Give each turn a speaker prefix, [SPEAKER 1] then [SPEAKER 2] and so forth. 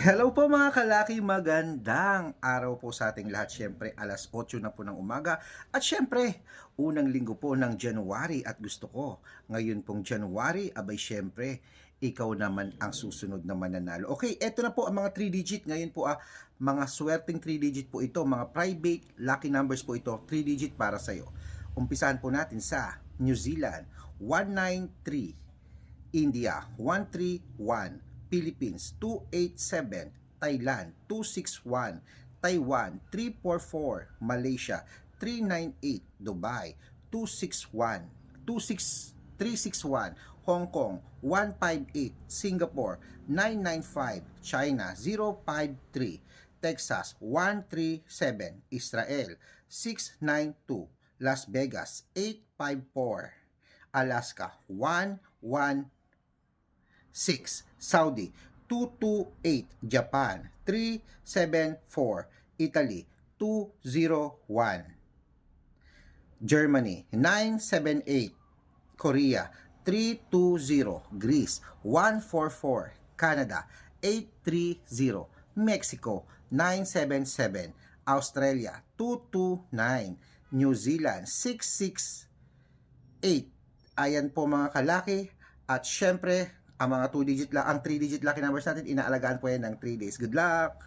[SPEAKER 1] Hello po mga kalaki, magandang araw po sa ating lahat. Siyempre, alas 8 na po ng umaga. At siyempre, unang linggo po ng January at gusto ko, ngayon pong January, abay siyempre, ikaw naman ang susunod na mananalo. Okay, eto na po ang mga 3 digit. Ngayon po ah, mga swerteng 3 digit po ito, mga private lucky numbers po ito, 3 digit para sa'yo. Umpisahan po natin sa New Zealand, 193, India 131, Philippines 287, Thailand 261, Taiwan 344, Malaysia 398, Dubai 261, 26 361, Hong Kong 158, Singapore 995, China 053, Texas 137, Israel 692, Las Vegas 854, Alaska 116 Saudi. 228 Japan. 374 Italy. 201 Germany. 978 Korea. 320 Greece. 144 Canada. 830 Mexico. 977 Australia. 229 New Zealand. 668 Ayan po mga kalaki. At syempre, ang mga 2 digit lang, ang 3 digit lucky numbers natin, inaalagaan po yan ng 3 days. Good luck!